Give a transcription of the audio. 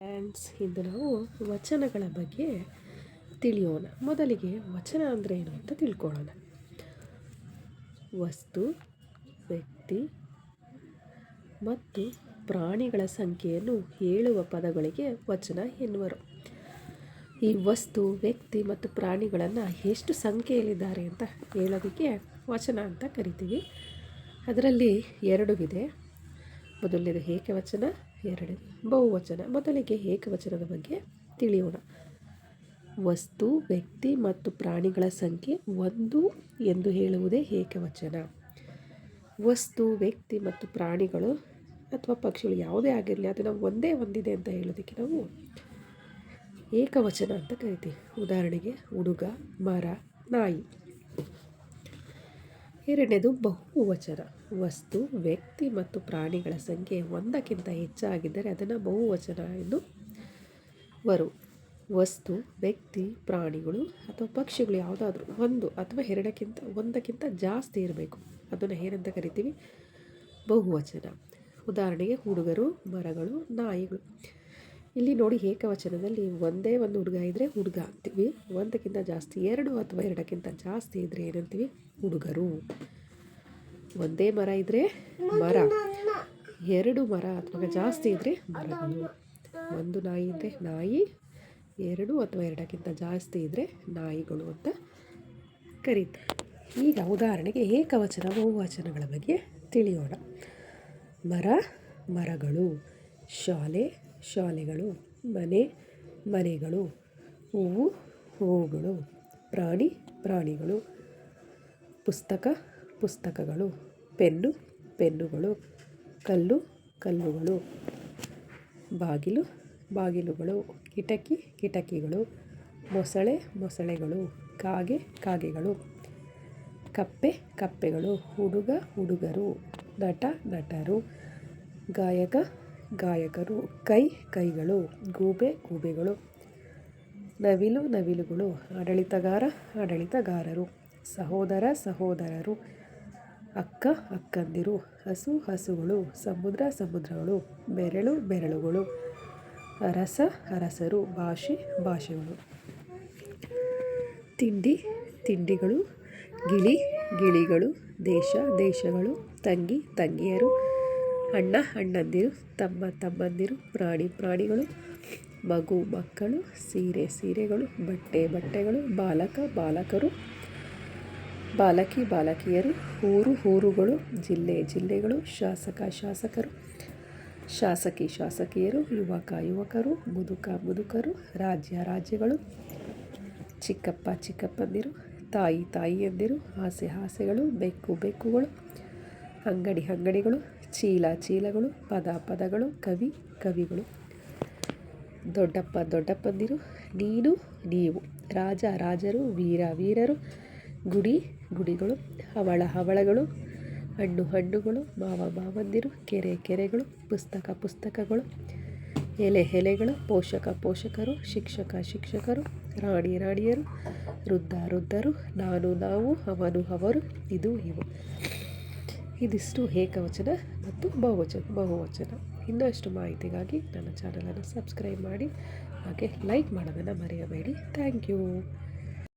Friends ಇಂದು ನಾವು ವಚನಗಳ ಬಗ್ಗೆ ತಿಳಿಯೋಣ. ಮೊದಲಿಗೆ ವಚನ ಅಂದರೆ ಏನು ಅಂತ ತಿಳ್ಕೊಳ್ಳೋಣ. ವಸ್ತು, ವ್ಯಕ್ತಿ ಮತ್ತು ಪ್ರಾಣಿಗಳ ಸಂಖ್ಯೆಯನ್ನು ಹೇಳುವ ಪದಗಳಿಗೆ ವಚನ ಎನ್ನುವರು. ಈ ವಸ್ತು, ವ್ಯಕ್ತಿ ಮತ್ತು ಪ್ರಾಣಿಗಳನ್ನು ಎಷ್ಟು ಸಂಖ್ಯೆಯಲ್ಲಿದ್ದಾರೆ ಅಂತ ಹೇಳೋದಕ್ಕೆ ವಚನ ಅಂತ ಕರಿತೀವಿ. ಅದರಲ್ಲಿ ಎರಡು ವಿದೆ ಮೊದಲನೇದು ಏಕವಚನ, ಎರಡನೇದು ಬಹುವಚನ. ಮೊದಲಿಗೆ ಏಕವಚನದ ಬಗ್ಗೆ ತಿಳಿಯೋಣ. ವಸ್ತು, ವ್ಯಕ್ತಿ ಮತ್ತು ಪ್ರಾಣಿಗಳ ಸಂಖ್ಯೆ ಒಂದು ಎಂದು ಹೇಳುವುದೇ ಏಕವಚನ. ವಸ್ತು, ವ್ಯಕ್ತಿ ಮತ್ತು ಪ್ರಾಣಿಗಳು ಅಥವಾ ಪಕ್ಷಿಗಳು ಯಾವುದೇ ಆಗಿರಲಿ, ಅದನ್ನು ಒಂದೇ ಒಂದಿದೆ ಅಂತ ಹೇಳೋದಕ್ಕೆ ನಾವು ಏಕವಚನ ಅಂತ ಕರಿತೀವಿ. ಉದಾಹರಣೆಗೆ ಹುಡುಗ ಮರ, ನಾಯಿ. ಎರಡನೇದು ಬಹುವಚನ ವಸ್ತು, ವ್ಯಕ್ತಿ ಮತ್ತು ಪ್ರಾಣಿಗಳ ಸಂಖ್ಯೆ ಒಂದಕ್ಕಿಂತ ಹೆಚ್ಚಾಗಿದ್ದರೆ ಅದನ್ನು ಬಹುವಚನ ಎಂದು ವರು. ವಸ್ತು, ವ್ಯಕ್ತಿ, ಪ್ರಾಣಿಗಳು ಅಥವಾ ಪಕ್ಷಿಗಳು ಯಾವುದಾದ್ರೂ ಒಂದು ಅಥವಾ ಎರಡಕ್ಕಿಂತ, ಒಂದಕ್ಕಿಂತ ಜಾಸ್ತಿ ಇರಬೇಕು. ಅದನ್ನು ಏನಂತ ಕರಿತೀವಿ? ಬಹುವಚನ ಉದಾಹರಣೆಗೆ ಹುಡುಗರು, ಮರಗಳು, ನಾಯಿಗಳು. ಇಲ್ಲಿ ನೋಡಿ ಏಕವಚನದಲ್ಲಿ ಒಂದೇ ಒಂದು ಹುಡುಗ ಇದ್ದರೆ ಹುಡುಗ ಅಂತೀವಿ. ಒಂದಕ್ಕಿಂತ ಜಾಸ್ತಿ ಎರಡು ಅಥವಾ ಎರಡಕ್ಕಿಂತ ಜಾಸ್ತಿ ಇದ್ದರೆ ಏನಂತೀವಿ? ಹುಡುಗರು. ಒಂದೇ ಮರ ಇದ್ದರೆ ಮರ. ಎರಡು ಮರ ಅಥವಾ ಜಾಸ್ತಿ ಇದ್ದರೆ ಮರಗಳು. ಒಂದು ನಾಯಿ ಇದ್ದರೆ ನಾಯಿ, ಎರಡು ಅಥವಾ ಎರಡಕ್ಕಿಂತ ಜಾಸ್ತಿ ಇದ್ದರೆ ನಾಯಿಗಳು ಅಂತ ಕರೀತಾರೆ. ಈಗ ಉದಾಹರಣೆಗೆ ಏಕವಚನ, ಬಹುವಚನಗಳ ಬಗ್ಗೆ ತಿಳಿಯೋಣ. ಮರ, ಮರಗಳು. ಶಾಲೆ ಶಾಲೆಗಳು, ಮನೆ, ಮನೆಗಳು, ಹೂವು, ಹೂವುಗಳು, ಪ್ರಾಣಿ, ಪ್ರಾಣಿಗಳು, ಪುಸ್ತಕ, ಪುಸ್ತಕಗಳು, ಪೆನ್ನು, ಪೆನ್ನುಗಳು, ಕಲ್ಲು, ಕಲ್ಲುಗಳು, ಬಾಗಿಲು, ಬಾಗಿಲುಗಳು, ಕಿಟಕಿ, ಕಿಟಕಿಗಳು, ಮೊಸಳೆ, ಮೊಸಳೆಗಳು, ಕಾಗೆ, ಕಾಗೆಗಳು, ಕಪ್ಪೆ, ಕಪ್ಪೆಗಳು, ಹುಡುಗ, ಹುಡುಗರು, ನಟ, ನಟರು, ಗಾಯಕ ಗಾಯಕರು, ಕೈ, ಕೈಗಳು, ಗೂಬೆ, ಗೂಬೆಗಳು, ನವಿಲು, ನವಿಲುಗಳು, ಆಡಳಿತಗಾರ, ಆಡಳಿತಗಾರರು, ಸಹೋದರ, ಸಹೋದರರು, ಅಕ್ಕ, ಅಕ್ಕಂದಿರು, ಹಸು, ಹಸುಗಳು, ಸಮುದ್ರ, ಸಮುದ್ರಗಳು, ಬೆರಳು, ಬೆರಳುಗಳು, ಅರಸ, ಅರಸರು, ಭಾಷೆ, ಭಾಷೆಗಳು. ತಿಂಡಿ, ತಿಂಡಿಗಳು, ಗಿಳಿ, ಗಿಳಿಗಳು, ದೇಶ, ದೇಶಗಳು, ತಂಗಿ, ತಂಗಿಯರು ಅಣ್ಣ, ಅಣ್ಣಂದಿರು, ತಮ್ಮ ತಮ್ಮಂದಿರು, ಪ್ರಾಣಿ ಪ್ರಾಣಿಗಳು, ಮಗು ಮಕ್ಕಳು, ಸೀರೆ ಸೀರೆಗಳು, ಬಟ್ಟೆ ಬಟ್ಟೆಗಳು, ಬಾಲಕ ಬಾಲಕರು, ಬಾಲಕಿ ಬಾಲಕಿಯರು, ಊರು ಊರುಗಳು, ಜಿಲ್ಲೆ ಜಿಲ್ಲೆಗಳು, ಶಾಸಕ ಶಾಸಕರು, ಶಾಸಕಿ ಶಾಸಕಿಯರು, ಯುವಕ ಯುವಕರು, ಮುದುಕ ಮುದುಕರು, ರಾಜ್ಯ ರಾಜ್ಯಗಳು, ಚಿಕ್ಕಪ್ಪ ಚಿಕ್ಕಪ್ಪಂದಿರು, ತಾಯಿ ತಾಯಿಯಂದಿರು, ಆಸೆ ಹಾಸೆಗಳು ಬೆಕ್ಕು ಬೆಕ್ಕುಗಳು ಅಂಗಡಿ ಅಂಗಡಿಗಳು ಚೀಲ ಚೀಲಗಳು, ಪದ ಪದಗಳು, ಕವಿ ಕವಿಗಳು. ದೊಡ್ಡಪ್ಪ ದೊಡ್ಡಪ್ಪಂದಿರು, ನೀನು ನೀವು. ರಾಜ ರಾಜರು, ವೀರ ವೀರರು, ಗುಡಿ ಗುಡಿಗಳು, ಹವಳ ಹವಳಗಳು, ಹಣ್ಣು ಹಣ್ಣುಗಳು, ಮಾವ ಮಾವಂದಿರು, ಕೆರೆ ಕೆರೆಗಳು, ಪುಸ್ತಕ ಪುಸ್ತಕಗಳು, ಎಲೆ ಎಲೆಗಳು, ಪೋಷಕ ಪೋಷಕರು, ಶಿಕ್ಷಕ ಶಿಕ್ಷಕರು, ರಾಣಿ ರಾಣಿಯರು, ವೃದ್ಧ ವೃದ್ಧರು, ನಾನು ನಾವು, ಅವನು ಅವರು, ಇದು ಇವು. ಇದಿಷ್ಟು ಏಕವಚನ ಮತ್ತು ಬಹುವಚನ ಬಹುವಚನ. ಇನ್ನಷ್ಟು ಮಾಹಿತಿಗಾಗಿ ನನ್ನ ಚಾನಲನ್ನು ಸಬ್ಸ್ಕ್ರೈಬ್ ಮಾಡಿ, ಹಾಗೆ ಲೈಕ್ ಮಾಡೋದನ್ನು ಮರೆಯಬೇಡಿ. Thank you.